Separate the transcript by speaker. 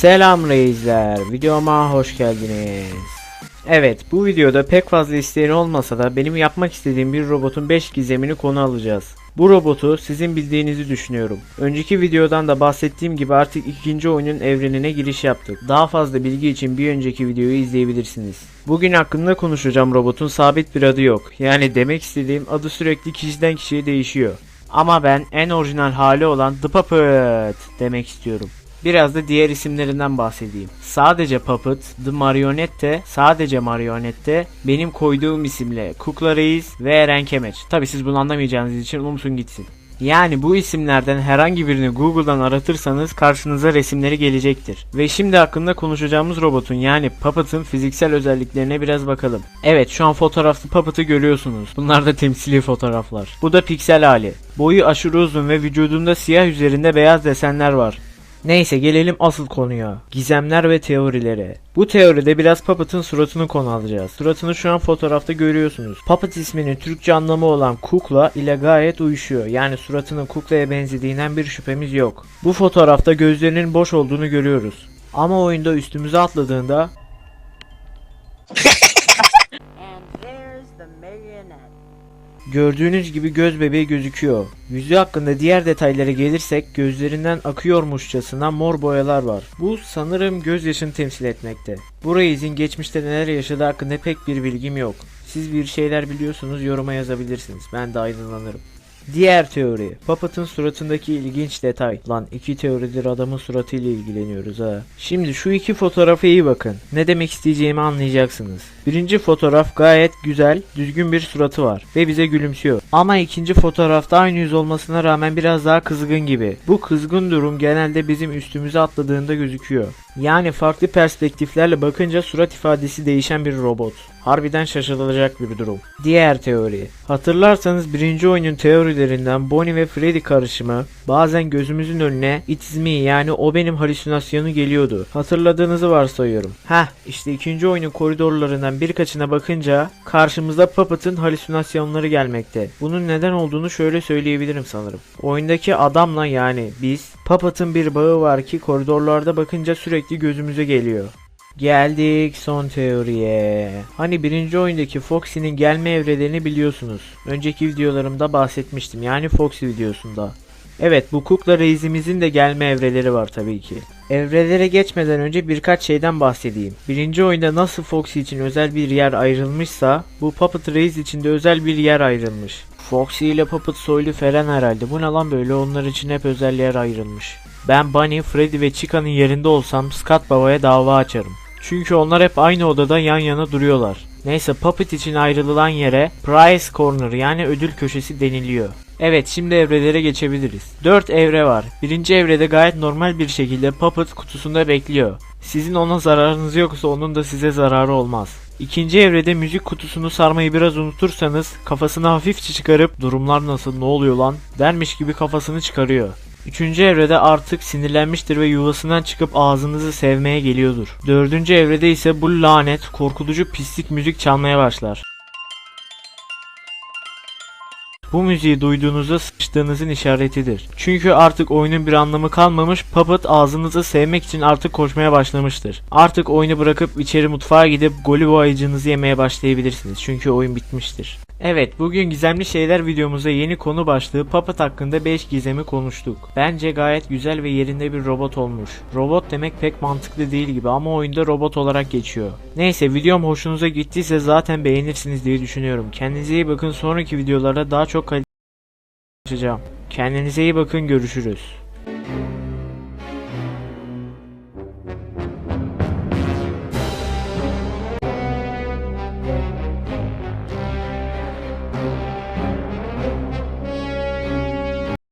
Speaker 1: Selam reisler, videoma hoş geldiniz. Evet, bu videoda pek fazla isteyen olmasa da benim yapmak istediğim bir robotun 5 gizemini konu alacağız. Bu robotu sizin bildiğinizi düşünüyorum. Önceki videodan da bahsettiğim gibi artık ikinci oyunun evrenine giriş yaptık. Daha fazla bilgi için bir önceki videoyu izleyebilirsiniz. Bugün hakkında konuşacağım robotun sabit bir adı yok. Yani demek istediğim adı sürekli kişiden kişiye değişiyor. Ama ben en orijinal hali olan The Puppet demek istiyorum. Biraz da diğer isimlerinden bahsedeyim. Sadece Puppet, The Marionette, sadece Marionette benim koyduğum isimle Kukla Reis ve Eren Kemeç. Tabi siz bunu anlamayacağınız için unutun gitsin. Yani bu isimlerden herhangi birini Google'dan aratırsanız karşınıza resimleri gelecektir. Ve şimdi hakkında konuşacağımız robotun yani Puppet'ın fiziksel özelliklerine biraz bakalım. Evet şu an fotoğraflı Puppet'ı görüyorsunuz. Bunlar da temsili fotoğraflar. Bu da piksel hali. Boyu aşırı uzun ve vücudunda siyah üzerinde beyaz desenler var. Neyse gelelim asıl konuya. Gizemler ve teorileri. Bu teoride biraz Puppet'ın suratını konu alacağız. Suratını şu an fotoğrafta görüyorsunuz. Puppet isminin Türkçe anlamı olan kukla ile gayet uyuşuyor. Yani suratının kuklaya benzediğinden bir şüphemiz yok. Bu fotoğrafta gözlerinin boş olduğunu görüyoruz. Ama oyunda üstümüze atladığında Gördüğünüz gibi göz bebeği gözüküyor. Yüzü hakkında diğer detaylara gelirsek gözlerinden akıyormuşçasına mor boyalar var. Bu sanırım gözyaşını temsil etmekte. Bu reisin geçmişte neler yaşadığı hakkında pek bir bilgim yok. Siz bir şeyler biliyorsunuz yoruma yazabilirsiniz. Ben de aydınlanırım. Diğer teori. Puppet'ın suratındaki ilginç detay. Lan iki teoridir adamın suratıyla ilgileniyoruz ha. Şimdi şu iki fotoğrafa iyi bakın. Ne demek isteyeceğimi anlayacaksınız. Birinci fotoğraf gayet güzel, düzgün bir suratı var ve bize gülümsüyor. Ama ikinci fotoğrafta aynı yüz olmasına rağmen biraz daha kızgın gibi. Bu kızgın durum genelde bizim üstümüze atladığında gözüküyor. Yani farklı perspektiflerle bakınca surat ifadesi değişen bir robot. Harbiden şaşırılacak bir durum. Diğer teori. Hatırlarsanız birinci oyunun teorilerinden Bonnie ve Freddy karışımı bazen gözümüzün önüne It is me yani o benim halüsinasyonu geliyordu. Hatırladığınızı varsayıyorum. Heh işte ikinci oyunun koridorlarından birkaçına bakınca karşımıza Puppet'ın halüsinasyonları gelmekte. Bunun neden olduğunu şöyle söyleyebilirim sanırım. Oyundaki adamla yani biz Puppet'ın bir bağı var ki koridorlarda bakınca sürekli gözümüze geliyor. Geldik son teoriye. Hani birinci oyundaki Foxy'nin gelme evrelerini biliyorsunuz. Önceki videolarımda bahsetmiştim yani Foxy videosunda. Evet bu kukla reisimizin de gelme evreleri var tabii ki. Evrelere geçmeden önce birkaç şeyden bahsedeyim. Birinci oyunda nasıl Foxy için özel bir yer ayrılmışsa bu Puppet Reis için de özel bir yer ayrılmış. Foxy ile Puppet soylu falan herhalde. Bu ne lan böyle onlar için hep özel yer ayrılmış. Ben Bunny, Freddy ve Chica'nın yerinde olsam Scott Baba'ya dava açarım. Çünkü onlar hep aynı odada yan yana duruyorlar. Neyse Puppet için ayrılan yere Prize Corner yani ödül köşesi deniliyor. Evet şimdi evrelere geçebiliriz. 4 evre var. Birinci evrede gayet normal bir şekilde Puppet kutusunda bekliyor. Sizin ona zararınız yoksa onun da size zararı olmaz. İkinci evrede müzik kutusunu sarmayı biraz unutursanız kafasını hafifçe çıkarıp durumlar nasıl ne oluyor lan dermiş gibi kafasını çıkarıyor. Üçüncü evrede artık sinirlenmiştir ve yuvasından çıkıp ağzınızı sevmeye geliyordur. Dördüncü evrede ise bu lanet korkutucu pislik müzik çalmaya başlar. Bu müziği duyduğunuzda sıçtığınızın işaretidir. Çünkü artık oyunun bir anlamı kalmamış, Puppet ağzınızı sevmek için artık koşmaya başlamıştır. Artık oyunu bırakıp içeri mutfağa gidip Golibo ayıcınızı yemeye başlayabilirsiniz. Çünkü oyun bitmiştir. Evet, bugün gizemli şeyler videomuzda yeni konu başlığı Puppet hakkında 5 gizemi konuştuk. Bence gayet güzel ve yerinde bir robot olmuş. Robot demek pek mantıklı değil gibi ama oyunda robot olarak geçiyor. Neyse videom hoşunuza gittiyse zaten beğenirsiniz diye düşünüyorum. Kendinize iyi bakın sonraki videolarda daha çok kaliteli çalışacağım. Kendinize iyi bakın görüşürüz.